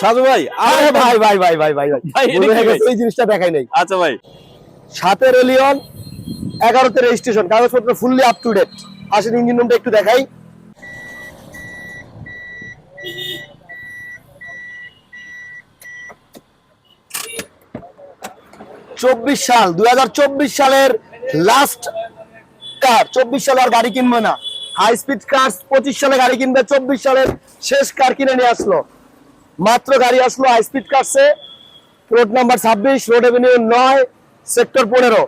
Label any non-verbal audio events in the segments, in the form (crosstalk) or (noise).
সাজু ভাই আরে ভাই ভাই ভাই ভাই ভাই ভাই জিনিসটা দেখাই নাই। আচ্ছা ভাই। সাতের এগারোতে রেজিস্ট্রেশন কাগজপত্র ফুললি আপ টু ডেট আসেন ইঞ্জিন একটু দেখাই। চব্বিশ সাল দুই হাজার চব্বিশ সালের লাস্ট কার চব্বিশ সালে আর গাড়ি কিনবে না। হাই স্পিড কার পঁচিশ সালে গাড়ি কিনবে চব্বিশ সালের শেষ কার কিনে নিয়ে আসলো। মাত্র গাড়ি আসলো হাই স্পিড কাটছে রোড নাম্বার ছাব্বিশ রোড এভিনিউ নয় সেক্টর পনেরো।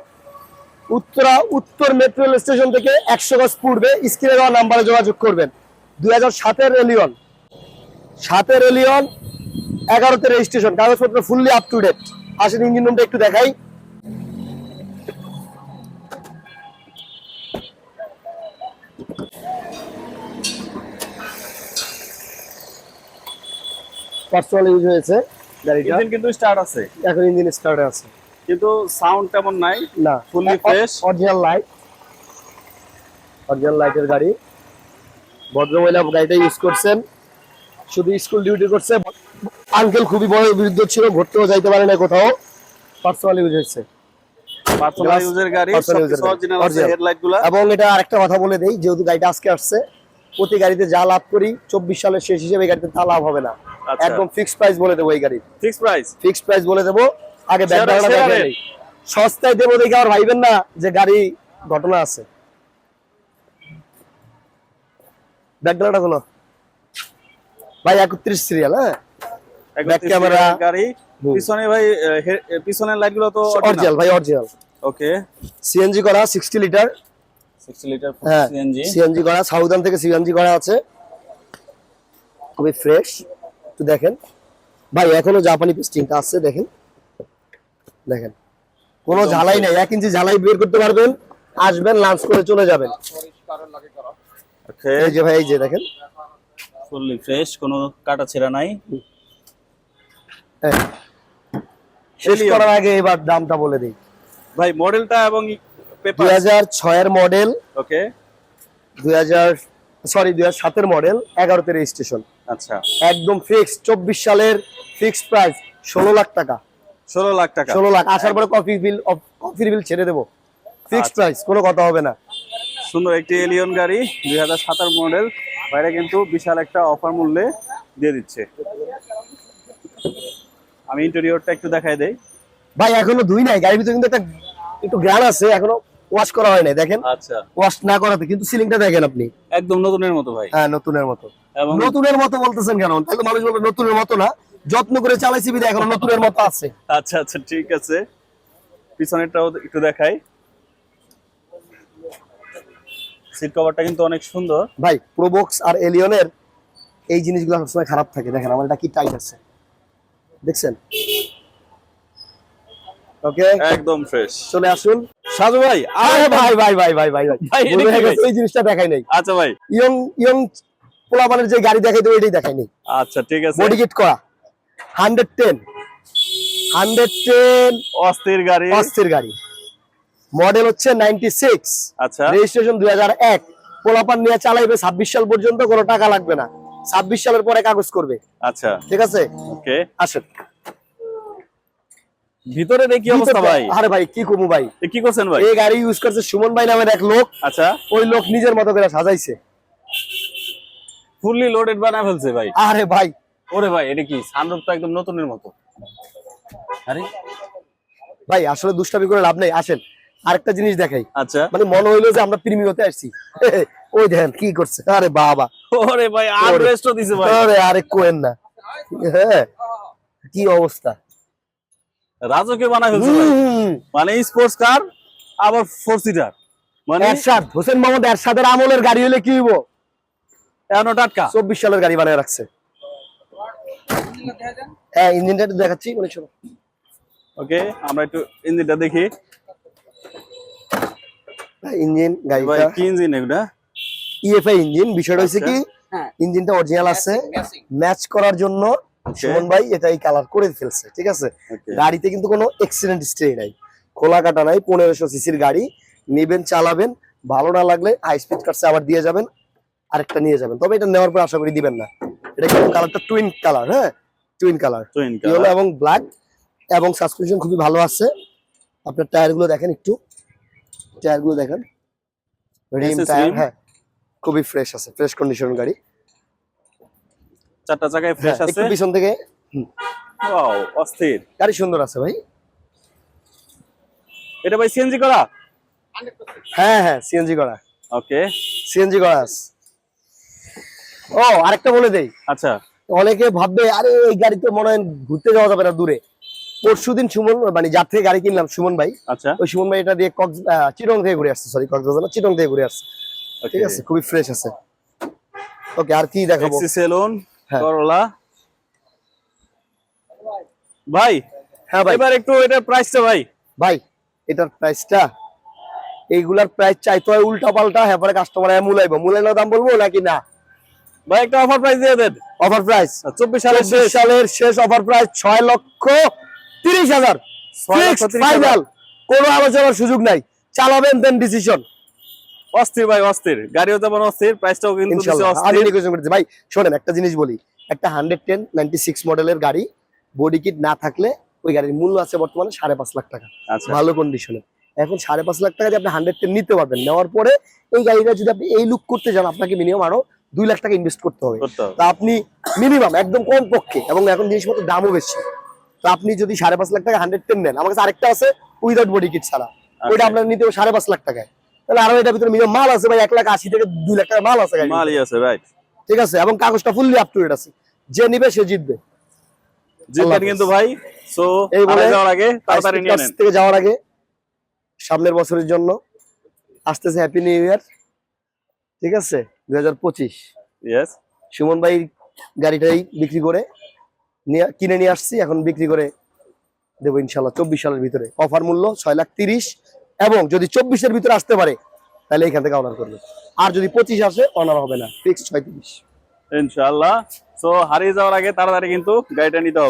উত্তরা, উত্তর মেট্রো রেল স্টেশন থেকে একশো গজ পূর্বে স্ক্রিনে দেওয়া নাম্বারে যোগাযোগ করবেন। দুই হাজার সাতের এলিয়ন সাতের এলিয়ন এগারোতে রেজিস্ট্রেশন, কাগজপত্র ফুললি আপ টু ডেট আসেন ইঞ্জিন রুমটা একটু দেখাই। পার্সোনাল ইউজ হয়েছে গাড়িটা। ইঞ্জিন কিন্তু স্টার্ট আছে। এখন ইঞ্জিন স্টার্টে আছে। কিন্তু সাউন্ড তেমন নাই না। Fully fresh? Original light original লাইটের গাড়ি। ভদ্রমহিলা গাড়িটা ইউজ করছেন। শুধু স্কুল ডিউটি করছে। আঙ্কেল খুবই বড় বিরুদ্ধ ছিল ঘুরতেও যাইতে পারে না কোথাও। পার্সোনাল ইউজগুলা। এবং এটা আরেকটা কথা বলে দেই যেহেতু গাড়িটা আজকে আসছে প্রতি গাড়িতে যা লাভ করি চব্বিশ সালের শেষ হিসেবে এই গাড়িতে তা লাভ হবে না। একদম ফিক্সড প্রাইস বলে দেবো এই গাড়ির ফিক্স প্রাইস ফিক্সড প্রাইস বলে দেবো। আগে সস্তায় দেবো দেখে আর ভাইবেন না যে গাড়ি ঘটনা আছে। ব্যাকগ্রাউন্ডটা ভাই একত্রিশ সিরিয়াল হ্যাঁ? Back camera। গাড়ি। পিছনে ভাই পিছনের লাইটগুলো তো অরিজিনাল ভাই অরিজিনাল ওকে সিএনজি করা sixty litre 60 litre CNG CNG করা সাউদান থেকে সিএনজি করা আছে। খুবই ফ্রেশ একটু দেখেন। ভাই এখনও জাপানি পেস্টিংটা আছে দেখেন। দেখেন। কোনো ঝালাই নাই এক ইঞ্চি ঝালাই বের করতে পারবেন আসবেন লাঞ্চ করে চলে যাবেন। এই যে ভাই এই যে দেখেন। ফুললি ফ্রেশ কোনো কাটা ছেঁড়া নাই। হ্যাঁ। শেষ করার আগে এবার দামটা বলে দিই। ভাই মডেলটা এবং পেপার হাজার ছয়ের মডেল ওকে দুই হাজার সরি দুই হাজার সাতের মডেল এগারোতে রেজিস্ট্রেশন আচ্ছা। একদম ফিক্স চব্বিশ সালের ফিক্সড প্রাইস ষোলো লাখ টাকা। ষোলো লাখ টাকা। ষোলো লাখ আসার পরে কফি বিল কফির বিল ছেড়ে দেবো। ফিক্সড আচ্ছা। প্রাইস কোনো কথা হবে না। সুন্দর একটি এলিয়ন গাড়ি দুই হাজার সাতার মডেল বাইরে কিন্তু বিশাল একটা অফার মূল্যে দিয়ে দিচ্ছে। আমি ইন্টেরিয়রটা একটু দেখাই দেই। ভাই এখনও ধুই নাই গাড়ির ভিতরে কিন্তু একটা একটু গ্রান আছে এখনও ওয়াশ করা হয় নাই দেখেন? আচ্ছা। ওয়াশ না করাতে কিন্তু সিলিংটা দেখেন আপনি। একদম নতুনের মতো ভাই। হ্যাঁ নতুনের মতো। নতুনের মতো বলতেছেন কেন? তাহলে মানুষ বলবে নতুনের মতো না। যত্ন করে চালাইছি বিধে এখনও নতুনের মতো আছে। আচ্ছা আচ্ছা ঠিক আছে। পিছনেরটাও একটু দেখাই। সিট কভারটা কিন্তু অনেক সুন্দর। ভাই প্রোবক্স আর এলিয়নের এই জিনিসগুলো সবসময় খারাপ থাকে। দেখেন আমার এটা কি টাইট আছে। দেখছেন? ওকে একদম ফ্রেশ চলে আসুন। সাজু ভাই আরে ভাই ভাই ভাই ভাই ভাই ভাই? এই জিনিসটা দেখাই নাই। আচ্ছা ভাই। ইয়ং ইয়ং পোলাপানের যে গাড়ি দেখাই দেবো এটাই দেখাই নাই। আচ্ছা ঠিক আছে। করা। Hundred ten. Hundred ten. অস্থির গাড়ি। অস্থির গাড়ি। মডেল হচ্ছে নাইনটি সিক্স। আচ্ছা। রেজিস্ট্রেশন দুই হাজার এক। পোলাপান নিয়ে চালাইবে ছাব্বিশ সাল পর্যন্ত কোনো টাকা লাগবে না। ছাব্বিশ সালের পরে কাগজ করবে। আচ্ছা। ঠিক আছে? ওকে। আসেন। ভিতরে দেখি অবস্থা ভাই। আরে ভাই কি করব ভাই? কি করছেন ভাই? এই গাড়ি ইউজ করছে সুমন ভাই নামের এক লোক। আচ্ছা। ওই লোক নিজের মতো করে সাজাইছে। ফুললি লোডেড বানা ফেলছে ভাই। আরে ভাই। ওরে ভাই এটা কি? সানরূপ তো একদম নতুনের মতো। আরে। ভাই আসলে দুষ্টামি করে লাভ নাই। আসেন আরেকটা জিনিস দেখাই। আচ্ছা। মানে মনে হইল যে আমরা প্রিমিয়তে আসছি। (laughs) ওই দেখেন কি করছে। আরে বাবা। ওরে ভাই আর ওরে। দিছে ভাই। আরে আরে কোয়েন না। হ্যাঁ। কি অবস্থা? রাজকে বানা ফেলছে মানে স্পোর্টস কার আবার ফোর সিটার মানে এরশাদ হোসেন মোহাম্মদ এরশাদের আমলের গাড়ি হলে কি হইব? এখনও টাটকা। চব্বিশ সালের গাড়ি বানায় রাখছে। হ্যাঁ ইঞ্জিনটা দেখাচ্ছি মানে শোনো। ওকে আমরা একটু ইঞ্জিনটা দেখি। ইঞ্জিন ভাই গাড়িটা। কি ইঞ্জিন এগুলা? EFI engine. বিষয়টা হচ্ছে। কি ইঞ্জিনটা অরিজিনাল আছে। ম্যাচ করার জন্য সুমন ভাই এটাই কালার করে ফেলছে ঠিক আছে? গাড়িতে কিন্তু কোনো এক্সিডেন্ট হিস্ট্রি নাই। খোলা কাটা নাই পনেরোশো সিসির গাড়ি। নেবেন চালাবেন ভালো না লাগলে হাই স্পিড কাটছে আবার দিয়ে যাবেন আরেকটা নিয়ে যাবেন। তবে এটা নেওয়ার পর আশা করি দিবেন না। এটা কিন্তু কালারটা টুইন কালার হ্যাঁ? টুইন কালার ইয়েলো এবং ব্ল্যাক এবং সাসপেনশন খুবই ভালো আছে। আপনার টায়ারগুলো দেখেন একটু। টায়ারগুলো দেখেন রিম টায়ার হ্যাঁ। খুবই ফ্রেশ আছে ফ্রেশ কন্ডিশন গাড়ি। চারটা জায়গায় ফ্রেশ হ্যাঁ, আছে একটু পিছন থেকে ওয়াও অস্থির। গাড়ি সুন্দর আছে ভাই। এটা ভাই সিএনজি করা? হ্যাঁ হ্যাঁ সিএনজি করা। ওকে সিএনজি করা ও আরেকটা বলে দেই। আচ্ছা। অনেকে ভাববে আরে এই গাড়ি তো মনে হয় ঘুরতে যাওয়া যাবে না দূরে। পরশু দিন সুমন মানে যার থেকে গাড়ি কিনলাম সুমন ভাই। আচ্ছা। ওই সুমন ভাই এটা দিয়ে কক্স চিটং থেকে ঘুরে আসছে সরি কক্সবাজার না চিটং থেকে ঘুরে আসছে। ঠিক আছে খুবই ফ্রেশ আছে। ওকে আর কি দেখাবো? সেলুন। করলা ভাই হ্যাঁ ভাই। এবার একটু এটার প্রাইসটা ভাই। ভাই এটার প্রাইসটা এইগুলার প্রাইস চাইতে হয় উল্টা পাল্টা হ্যাঁ পরে কাস্টমার মূলাইবো। মূলাইলেও দাম বলব নাকি না? ভাই একটা অফার প্রাইস দিয়ে দেন। অফার প্রাইস চব্বিশ সালের শেষ। সালের শেষ অফার প্রাইস ছয় লক্ষ তিরিশ হাজার। ফাইনাল কোনো আলোচনার সুযোগ নাই। চালাবেন দেন ডিসিশন অস্থির ভাই অস্থির। গাড়িও যেমন অস্থির প্রাইসটাও কিন্তু ভাই শোনেন একটা জিনিস বলি। একটা হান্ড্রেড টেন নাইনটি সিক্স মডেলের গাড়ি বডি কিট না থাকলে ওই গাড়ির মূল্য আছে বর্তমানে সাড়ে পাঁচ লাখ টাকা। আচ্ছা। ভালো কন্ডিশনে এখন সাড়ে পাঁচ লাখ টাকা দিয়ে আপনি হান্ড্রেড টেন নিতে পারবেন নেওয়ার পরে এই গাড়িটা যদি আপনি এই লুক করতে যান আপনাকে মিনিমাম আরও দুই লাখ টাকা ইনভেস্ট করতে হবে। তা আপনি মিনিমাম একদম কম পক্ষে এবং এখন জিনিসপত্রের দামও বেশি। তো আপনি যদি সাড়ে পাঁচ লাখ টাকা হান্ড্রেড টেন নেন আমার কাছে আরেকটা আছে উইদাউট বডি কিট ছাড়া। ওইটা আচ্ছা। আপনার নিতে হবে সাড়ে পাঁচ লাখ টাকায়। তাহলে আরও এটার ভিতরে মিনিমাম মাল আছে ভাই এক লাখ আশি থেকে দুই লাখ টাকা মাল আছে মালই আছে রাইট ঠিক আছে এবং কাগজটা ফুললি আপ টু ডেট আছে। যে নিবে সে জিতবে। জিতবেন কিন্তু ভাই। সো এই বলে যাওয়ার আগে তাড়াতাড়ি নিয়ে নেন। থেকে যাওয়ার আগে সামনের বছরের জন্য আসতেছে হ্যাপি নিউ ইয়ার ঠিক আছে দুই হাজার পঁচিশ। ইয়েস সুমন ভাই গাড়িটাই বিক্রি করে কিনে নিয়ে আসছি এখন বিক্রি করে দেবো ইনশাল্লাহ চব্বিশ সালের ভিতরে। অফার মূল্য ছয় লাখ তিরিশ। এবং যদি চব্বিশের ভিতরে আসতে পারে, তাহলে এখান থেকে অনার করবে। আর যদি পঁচিশ আসে অনার হবে না। ফিক্সড ছয় তিরিশ ইনশাআল্লাহ। সো হারিয়ে যাওয়ার আগে তাড়াতাড়ি কিন্তু গাড়িটা নিতে হবে।